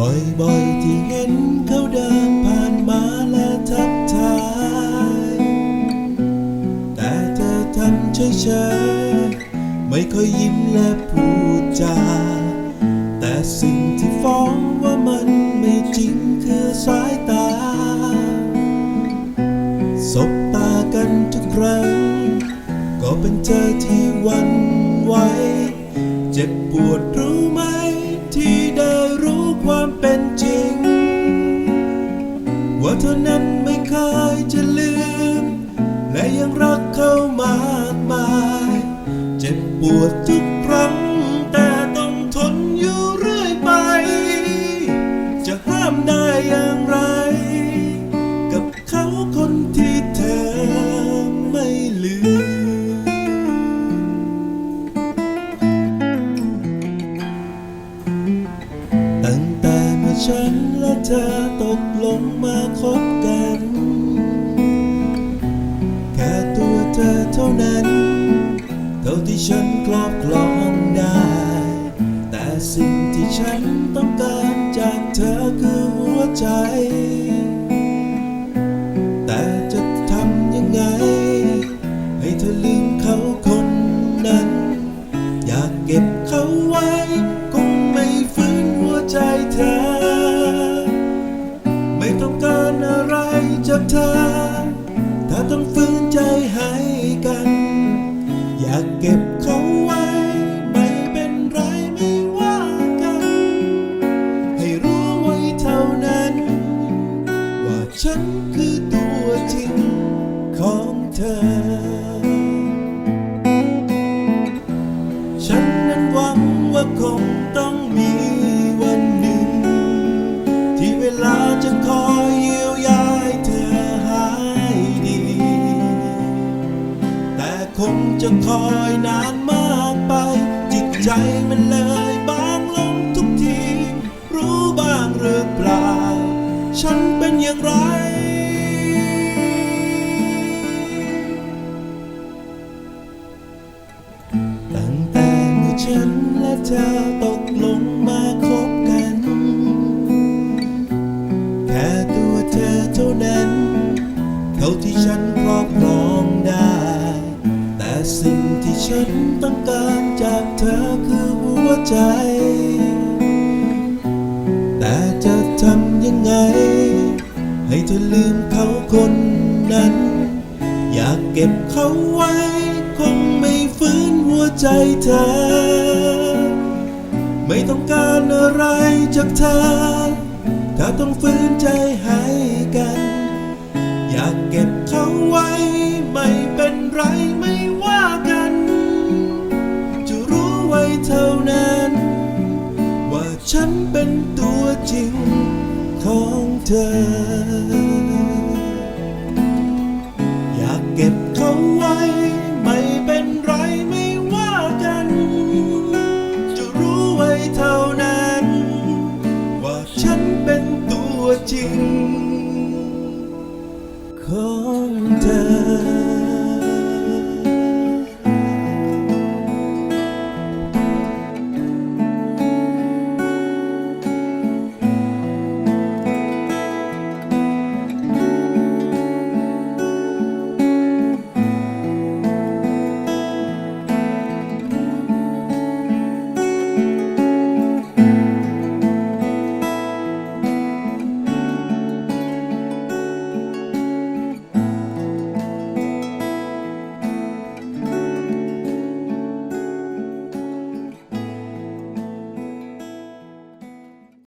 บ่อยๆที่เห็นเขาเดินผ่านมาและทักทาย แต่เธอทำเฉยๆไม่ค่อยยิ้มและพูดจา แต่สิ่งที่ฟ้องว่ามันไม่จริงคือสายตา สบตากันทุกครั้ง ก็เป็นเธอที่วันไหวเจ็บปวดรู้ไหม ว่านั้นไม่เคยจะลืม และยังรักเขามากมาย เจ็บปวดทุกครั้ง งมาคบกันแค่ตัวเธอเท่านั้น เท่าที่ฉันครอบครองได้ แต่สิ่งที่ฉันต้องการจากเธอคือหัวใจ แต่จะทำยังไง ให้เธอลืมเขาคนนั้น อยากเก็บเขาไว้ คงไม่ฟื้นหัวใจเธอ ต้องการอะไรจากเธอถ้าต้องฝืนใจให้กัน อยากเก็บเขาไว้ ไม่เป็นไรไม่ว่ากัน ให้รู้ไว้เท่านั้น ว่าฉันคือตัวจริงของเธอ ฉันนั้นหวังว่าคงต้องมี จะคอยนานมากไป จิตใจมันเลยบางลงทุกที รู้บ้างหรือเปล่า ฉันเป็นอย่างไรตั้งแต่เมื่อฉันและเธอตกลงมาคบกัน แค่ตัวเธอเท่านั้น เท่าที่ฉันครอบครองได้ สิ่งที่ฉันต้องการจากเธอคือหัวใจ แต่จะทำยังไง ให้เธอลืมเขาคนนั้น อยากเก็บเขาไว้ คงไม่ฟื้นหัวใจเธอ ไม่ต้องการอะไรจากเธอ ถ้าต้องฝืนใจให้กัน อยากเก็บเขาไว้ไม่เป็นไร ธอ อยากเก็บเขาไว้ ไม่เป็นไรไม่ว่ากัน จะรู้ไว้เท่านั้น ว่าฉันเป็นตัวจริง ของเธอ